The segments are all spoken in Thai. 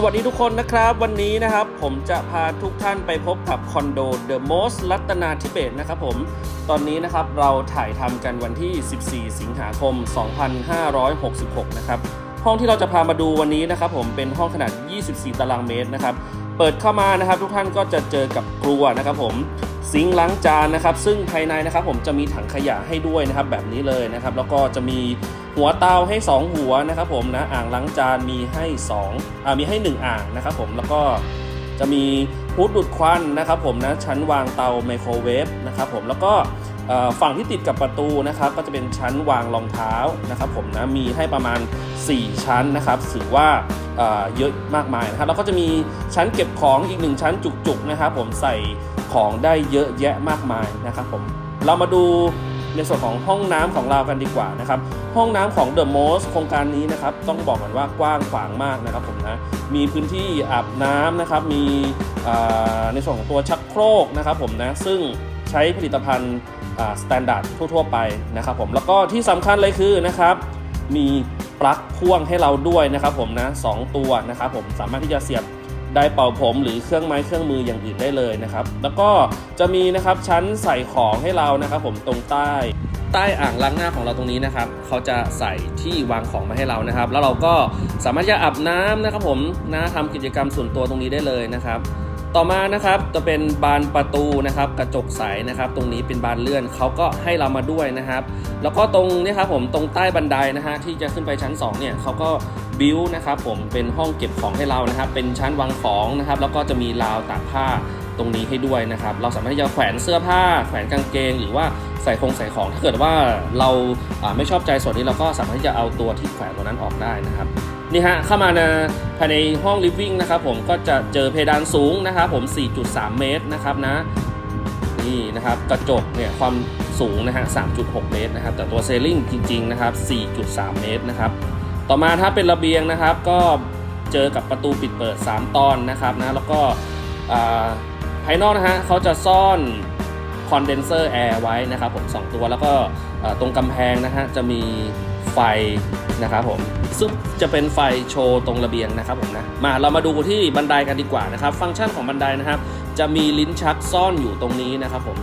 สวัสดีทุกคนนะครับ วันนี้นะครับผมจะพาทุกท่านไปพบกับคอนโด The Most รัตนาทิเบตนะครับผมตอนนี้นะครับเราถ่ายทำกันวันที่ 14 สิงหาคม 2566 นะครับห้องที่เราจะพามาดูวันนี้นะครับผมเป็นห้องขนาด 24 ตารางเมตรนะครับเปิดเข้ามานะครับ ทุกท่านก็จะเจอกับครัวนะครับผม ซิงค์ล้างจานนะครับ ซึ่งภายในนะครับผมจะมีถังขยะให้ด้วยนะครับแบบนี้เลยนะครับ แล้วก็จะมีหัวเตาให้ 2 หัวนะครับผมนะอ่างล้างจานมีให้2อ่ามีให้ 1 อ่างนะครับผมแล้วก็จะมีพุดดูดควันนะครับผมนะชั้นวางเตาไมโครเวฟนะครับผมแล้วก็ ฝั่งที่ติดกับประตูนะครับก็จะเป็นชั้นวางรองเท้านะครับผมนะมีให้ประมาณ 4 ชั้นนะครับถือว่าเเยอะมากมายนะครับแล้วก็จะมีชั้นเก็บของอีกหนึ่งชั้นจุกๆนะครับผมใส่ของได้เยอะแยะมากมายนะครับผมเรามาดูในส่วนของห้องน้ำของเรากันดีกว่านะครับ ห้องน้ำของ The Most โครงการนี้นะครับ ต้องบอกกันว่ากว้างขวางมากนะครับผมนะ มีพื้นที่อาบน้ำนะครับ มีในส่วนของตัวชักโครกนะครับผมนะ ซึ่งใช้ผลิตภัณฑ์ สแตนดาร์ดทั่วๆไปนะครับผมแล้วก็ที่สำคัญเลยคือนะครับมีปลั๊กพ่วงให้เราด้วยนะครับผมนะสองตัวนะครับผมสามารถที่จะเสียบได้เป่าผมหรือเครื่องไม้เครื่องมืออย่างอื่นได้เลยนะครับ แล้วก็จะมีนะครับชั้นใส่ของให้เรานะครับ ผมตรงใต้ใต้อ่างล้างหน้าของเราตรงนี้นะครับเขาจะใส่ที่วางของมาให้เรานะครับ แล้วเราก็สามารถจะอาบน้ำนะครับผมนะทำกิจกรรมส่วนตัวตรงนี้ได้เลยนะครับ ต่อมานะครับจะเป็นบานประตูนะครับกระจกใสนะครับ ตรงนี้เป็นบานเลื่อนเขาก็ให้เรามาด้วยนะครับ แล้วก็ตรงนี้ครับผมตรงใต้บันไดนะฮะที่จะขึ้นไปชั้น2เนี่ยเขาก็บิวนะครับผมเป็นห้องเก็บของให้เรานะครับ เป็นชั้นวางของนะครับ แล้วก็จะมีราวตากผ้าตรงนี้ให้ด้วยนะครับ เราสามารถที่จะแขวนเสื้อผ้า แขวนกางเกง หรือว่าใส่คงใส่ของ ถ้าเกิดว่าเราอ่าไม่ชอบใจส่วนนี้เราก็สามารถที่จะเอาตัวที่แขวนตัวนั้นออกได้นะครับ นี่ฮะเข้ามาในภายในห้องลิฟวิ่งนะครับผมก็จะเจอเพดานสูงนะครับผม 4.3 เมตรนะครับนะนี่นะครับกระจกเนี่ยความสูงนะฮะ 3.6 เมตรนะครับแต่ตัวเซลลิงจริงๆนะครับ 4.3 เมตรนะครับต่อมาถ้าเป็นระเบียงนะครับ ก็เจอกับประตูปิดเปิด 3 ตอนนะครับนะแล้วก็ภายนอกนะฮะเขาจะซ่อนคอนเดนเซอร์แอร์ไว้นะครับผม 2 ตัวแล้วก็ตรงกำแพงนะฮะจะมี ไฟนะครับผมซึ่งจะเป็นไฟโชว์ตรงระเบียงนะครับผมนะมาเรามาดูที่บันไดกันดีกว่านะครับ ฟังก์ชันของบันไดนะครับ จะมีลิ้นชักซ่อนอยู่ตรงนี้นะครับ ผม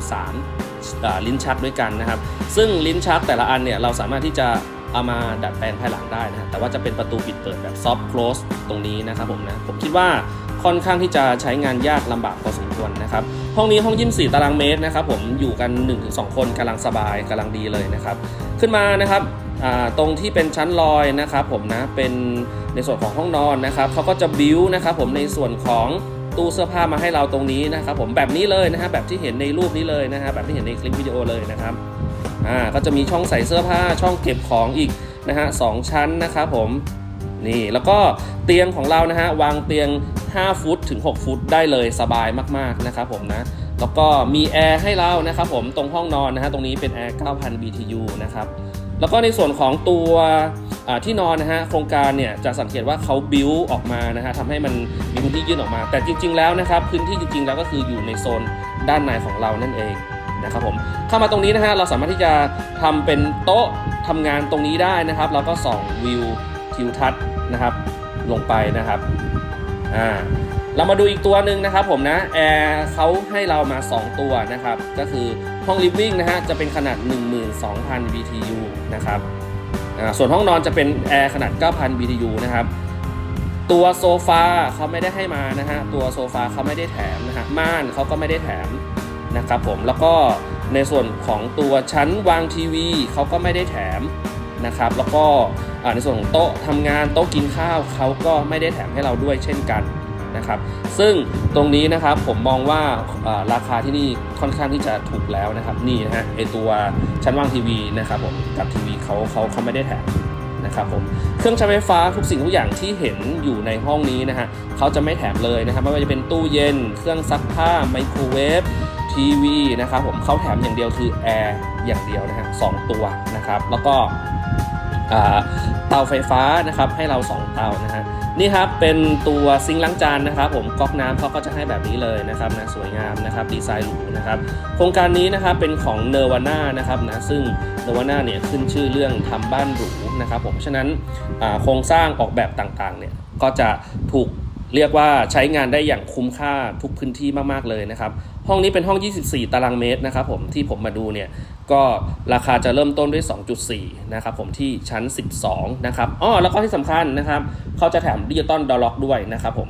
3ลิ้นชักด้วยกันนะครับ ซึ่งลิ้นชักแต่ละอันเนี่ยเราสามารถที่จะเอามาดัดแปลงภายหลังได้นะแต่ว่าจะเป็นประตูปิดเปิดแบบ soft close ตรงนี้นะครับผมนะผมคิดว่า ค่อนข้างที่จะใช้งานยากลำบากพอสมควรนะครับ ห้องนี้ห้องยิม4ตารางเมตรนะครับผมอยู่กัน 1-2 คนกำลังสบายกำลังดีเลยนะครับ ขึ้นมานะครับตรงที่เป็นชั้นลอยนะครับผมนะเป็นในส่วนของห้องนอนนะครับเขาก็จะบิวนะครับผมในส่วนของตู้เสื้อผ้ามาให้เราตรงนี้นะครับผมแบบนี้เลยนะฮะแบบที่เห็นในรูปนี้เลยนะฮะแบบที่เห็นในคลิปวิดีโอเลยนะครับอ่าก็จะมีช่องใส่เสื้อผ้าช่องเก็บของอีกนะฮะสองชั้นนะครับผมนี่แล้วก็เตียงของเรานะฮะวางเตียง 5 ฟุตถึง 6 ฟุตได้เลยสบายมากๆนะครับผมนะแล้วก็มีแอร์ให้เรานะครับผมตรงห้องนอนนะฮะตรงนี้เป็นแอร์9,000 BTU นะครับแล้วก็ในส่วนของตัวที่นอนนะฮะโครงการเนี่ยจะสังเกตว่าเขาบิวออกมานะฮะทำให้มันมีพื้นที่ยื่นออกมา แต่จริง ๆ แล้วนะครับพื้นที่จริง ๆ แล้วก็คืออยู่ในโซนด้านในของเรานั่นเองนะครับผมเข้ามาตรงนี้นะฮะเราสามารถที่จะทำเป็นโต๊ะทำงานตรงนี้ได้นะครับแล้วก็ส่องวิวทิวทัศน์นะครับลงไปนะครับ อ่าเรามาดูอีกตัวหนึ่งนะครับผมนะแอร์เขาให้เรามา 2 ตัวนะครับ ก็คือห้องลิฟวิ่งนะฮะจะเป็นขนาด 12,000 BTU นะครับส่วนห้องนอนจะเป็นแอร์ขนาด 9,000 BTU นะครับ ตัวโซฟาเขาไม่ได้ให้มานะฮะตัวโซฟาเขาไม่ได้แถมนะฮะม่านเขาก็ไม่ได้แถมนะครับผมแล้วก็ในส่วนของตัวชั้นวางทีวีเขาก็ไม่ได้แถม นะครับ แล้วก็ในส่วนของโต๊ะทำงานโต๊ะกินข้าวเขาก็ไม่ได้แถมให้เราด้วยเช่นกันนะครับ ซึ่งตรงนี้นะครับผมมองว่าราคาที่นี่ค่อนข้างที่จะถูกแล้วนะครับ นี่นะฮะไอตัวชั้นวางทีวีนะครับผมกับทีวีเขาเขาเขาไม่ได้แถมนะครับผมเครื่องใช้ไฟฟ้าทุกสิ่งทุกอย่างที่เห็นอยู่ในห้องนี้นะฮะเขาจะไม่แถมเลยนะครับไม่ว่าจะเป็นตู้เย็น เครื่องซักผ้าไมโครเวฟ ทีวีนะครับผมเขาแถมอย่างเดียวคือแอร์อย่างเดียวนะฮะสองตัวนะครับ แล้วก็เตาไฟฟ้านะครับให้เรา 2 เตานะฮะนี่ครับเป็นตัวซิงค์ล้างจานนะครับ ผมก๊อกน้ำเขาก็จะให้แบบนี้เลยนะครับนะสวยงามนะครับดีไซน์หรูนะครับโครงการนี้นะครับเป็นของเนวาน่านะครับนะซึ่งเนวาน่าเนี่ยขึ้นชื่อเรื่องทำบ้านหรูนะครับผมฉะนั้นโครงสร้างออกแบบต่างๆเนี่ยก็จะถูกเรียกว่าใช้งานได้อย่างคุ้มค่าทุกพื้นที่มากๆเลยนะครับ ห้องนี้เป็นห้อง 24 ตารางเมตรนะครับผมที่ผมมาดูเนี่ยก็ราคาจะเริ่มต้นด้วย 2.4 นะครับผมที่ชั้น 12 นะครับอ้อแล้วก็ที่สำคัญนะครับเขาจะแถมดิจิตอลดอลล็อกด้วยนะครับผม